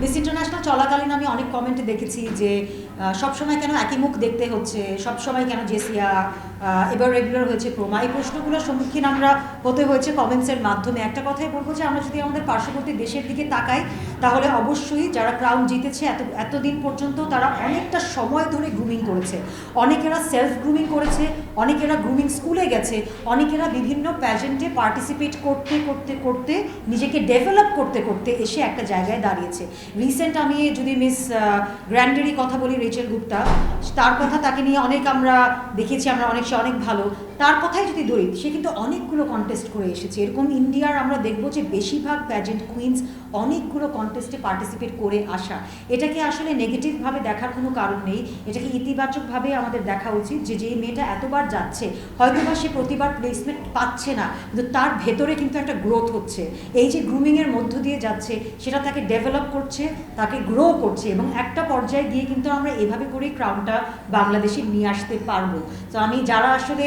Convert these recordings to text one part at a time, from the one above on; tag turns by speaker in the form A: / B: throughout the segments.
A: Miss international চলাকালীন আমি অনেক কমেন্টে দেখেছি যে সবসময় কেন একই মুখ দেখতে হচ্ছে? সবসময় কেন জেসিয়া এবার রেগুলার হয়েছে প্রোমা এই প্রশ্নগুলোর সম্মুখীন আমরা হতে হয়েছে কমেন্টসের মাধ্যমে। একটা কথাই বলব যে, আমরা যদি আমাদের পার্শ্ববর্তী দেশের দিকে তাকাই, তাহলে অবশ্যই যারা ক্রাউন জিতেছে, এত, এতদিন পর্যন্ত তারা অনেকটা সময় ধরে গ্রুমিং করেছে। অনেকেরা সেলফ গ্রুমিং করেছে, অনেকেরা গ্রুমিং স্কুলে গেছে, অনেকেরা বিভিন্ন প্যাজেন্টে পার্টিসিপেট করতে করতে করতে, নিজেকে ডেভেলপ করতে করতে এসে একটা জায়গায় দাঁড়িয়েছে। রিসেন্ট আমি যদি মিস গ্র্যান্ডেরই কথা বলি রেচেল গুপ্তা তার কথা তাকে নিয়ে অনেক আমরা দেখেছি, আমরা অনেক সে অনেক ভালো। তার কথাই যদি ধরি, সে কিন্তু অনেকগুলো কন্টেস্ট করে এসেছে। এরকম ইন্ডিয়ার আমরা দেখব যে বেশিরভাগ প্যাজেন্ট কুইন্স অনেকগুলো কন্টেস্টে পার্টিসিপেট করে আসা। এটাকে আসলে নেগেটিভভাবে দেখার কোনো কারণ নেই। এটাকে ইতিবাচকভাবে আমাদের দেখা উচিত যে যে মেয়েটা এতবার যাচ্ছে হয়তো বা সে প্রতিবার প্লেসমেন্ট পাচ্ছে না, কিন্তু তার ভেতরে কিন্তু একটা গ্রোথ হচ্ছে। এই যে গ্রুমিংয়ের মধ্য দিয়ে যাচ্ছে, সেটা তাকে ডেভেলপ করছে, তাকে গ্রো করছে এবং একটা পর্যায়ে গিয়ে কিন্তু আমরা এভাবে করেই ক্রাউনটা বাংলাদেশে নিয়ে আসতে পারব। তো আমি যারা আসলে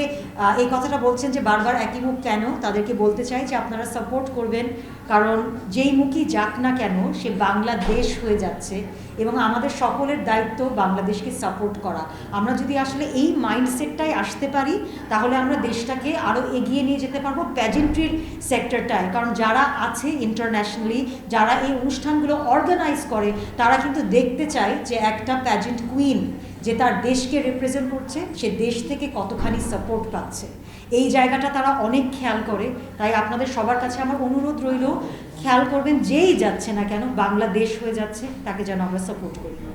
A: এই কথাটা বলছেন যে বারবার একই মুখ কেন? তাদেরকে বলতে চাই যে আপনারা সাপোর্ট করবেন, কারণ যেই মুখই যাক না কেন, সে বাংলাদেশ হয়ে যাচ্ছে এবং আমাদের সকলের দায়িত্ব বাংলাদেশকে সাপোর্ট করা। আমরা যদি আসলে এই মাইন্ডসেটটাই আসতে পারি, তাহলে আমরা দেশটাকে আরও এগিয়ে নিয়ে যেতে পারব প্যাজেন্ট্রির সেক্টরটায় কারণ যারা আছে ইন্টারন্যাশনালি যারা এই অনুষ্ঠানগুলো অর্গানাইজ করে, তারা কিন্তু দেখতে চায় যে একটা প্যাজেন্ট কুইন যে তার দেশকে রিপ্রেজেন্ট করছে, সে দেশ থেকে কতখানি সাপোর্ট পাচ্ছে। এই জায়গাটা তারা অনেক খেয়াল করে, তাই আপনাদের সবার কাছে আমার অনুরোধ রইল, খেয়াল করবেন যেই যাচ্ছে না কেন, বাংলাদেশ হয়ে যাচ্ছে, তাকে যেন আমরা সাপোর্ট করি।